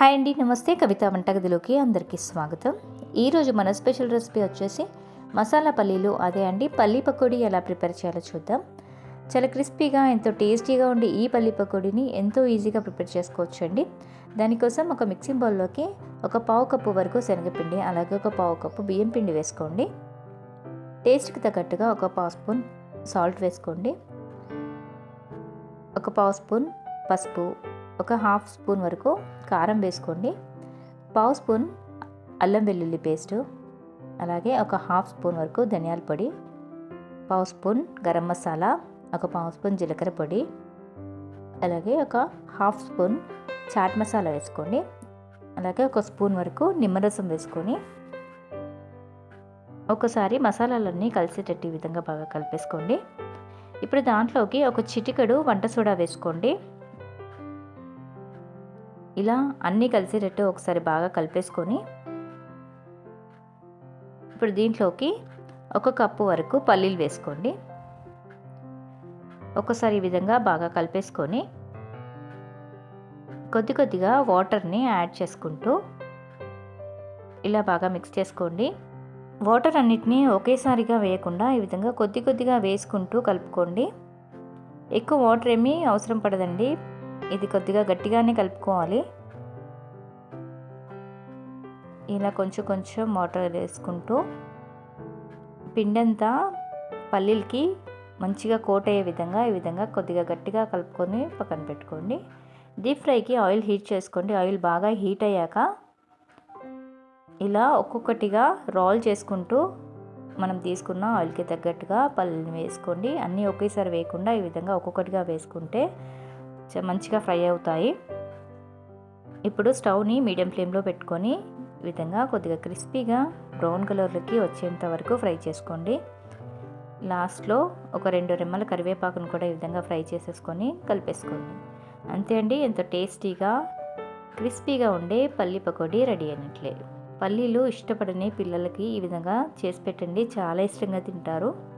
Hi అండి నమస్తే. కవిత వంటగదిలోకి అందరికీ స్వాగతం. ఈరోజు మన స్పెషల్ రెసిపీ వచ్చేసి మసాలా పల్లీలు. అదే అండి పల్లీ పకోడీ ఎలా ప్రిపేర్ చేయాలో చూద్దాం. చాలా క్రిస్పీగా ఎంతో టేస్టీగా ఉండే ఈ పల్లీ పకోడీని ఎంతో ఈజీగా ప్రిపేర్ చేసుకోవచ్చు అండి దానికోసం ఒక మిక్సింగ్ బౌల్లోకి ఒక పావు కప్పు వరకు శనగపిండి అలాగే ఒక పావు కప్పు బియ్యం పిండి వేసుకోండి. టేస్ట్కి తగ్గట్టుగా ఒక పావు స్పూన్ సాల్ట్ వేసుకోండి. ఒక పావు స్పూన్ పసుపు ఒక హాఫ్ స్పూన్ వరకు కారం వేసుకోండి. పావు స్పూన్ అల్లం వెల్లుల్లి పేస్టు అలాగే ఒక హాఫ్ స్పూన్ వరకు ధనియాల పొడి పావు స్పూన్ గరం మసాలా ఒక పావు స్పూన్ జీలకర్ర పొడి అలాగే ఒక హాఫ్ స్పూన్ చాట్ మసాలా వేసుకోండి. అలాగే ఒక స్పూన్ వరకు నిమ్మరసం వేసుకొని ఒకసారి మసాలాలన్నీ కలిసేటట్టు విధంగా బాగా కలిపేసుకోండి. ఇప్పుడు దాంట్లోకి ఒక చిటికెడు వంట సోడా వేసుకోండి. ఇలా అన్నీ కలిసేటట్టు ఒకసారి బాగా కలిపేసుకొని ఇప్పుడు దీంట్లోకి ఒక కప్పు వరకు పల్లీలు వేసుకోండి. ఒకసారి ఈ విధంగా బాగా కలిపేసుకొని కొద్ది కొద్దిగా వాటర్ని యాడ్ చేసుకుంటూ ఇలా బాగా మిక్స్ చేసుకోండి. వాటర్ అన్నిటినీ ఒకేసారిగా వేయకుండా ఈ విధంగా కొద్ది కొద్దిగా వేసుకుంటూ కలుపుకోండి. ఎక్కువ వాటర్ ఏమీ అవసరం పడదండి. ఇది కొద్దిగా గట్టిగానే కలుపుకోవాలి. ఇలా కొంచెం కొంచెం వాటర్ వేసుకుంటూ పిండంతా పల్లీలకి మంచిగా కోట్ అయ్యే విధంగా ఈ విధంగా కొద్దిగా గట్టిగా కలుపుకొని పక్కన పెట్టుకోండి. డీప్ ఫ్రైకి ఆయిల్ హీట్ చేసుకోండి. ఆయిల్ బాగా హీట్ అయ్యాక ఇలా ఒక్కొక్కటిగా రోల్ చేసుకుంటూ మనం తీసుకున్న ఆయిల్కి తగ్గట్టుగా పల్లీని వేసుకోండి. అన్నీ ఒకేసారి వేయకుండా ఈ విధంగా ఒక్కొక్కటిగా వేసుకుంటే మంచిగా ఫ్రై అవుతాయి. ఇప్పుడు స్టవ్ని మీడియం ఫ్లేమ్లో పెట్టుకొని ఈ విధంగా కొద్దిగా క్రిస్పీగా బ్రౌన్ కలర్లోకి వచ్చేంత వరకు ఫ్రై చేసుకోండి. లాస్ట్లో ఒక రెండు రెమ్మల కరివేపాకును కూడా ఈ విధంగా ఫ్రై చేసేసుకొని కలిపేసుకోండి. అంతే అండి ఎంతో టేస్టీగా క్రిస్పీగా ఉండే పల్లి పకోడీ రెడీ అయినట్లే. పల్లీలు ఇష్టపడని పిల్లలకి ఈ విధంగా చేసి పెట్టండి. చాలా ఇష్టంగా తింటారు.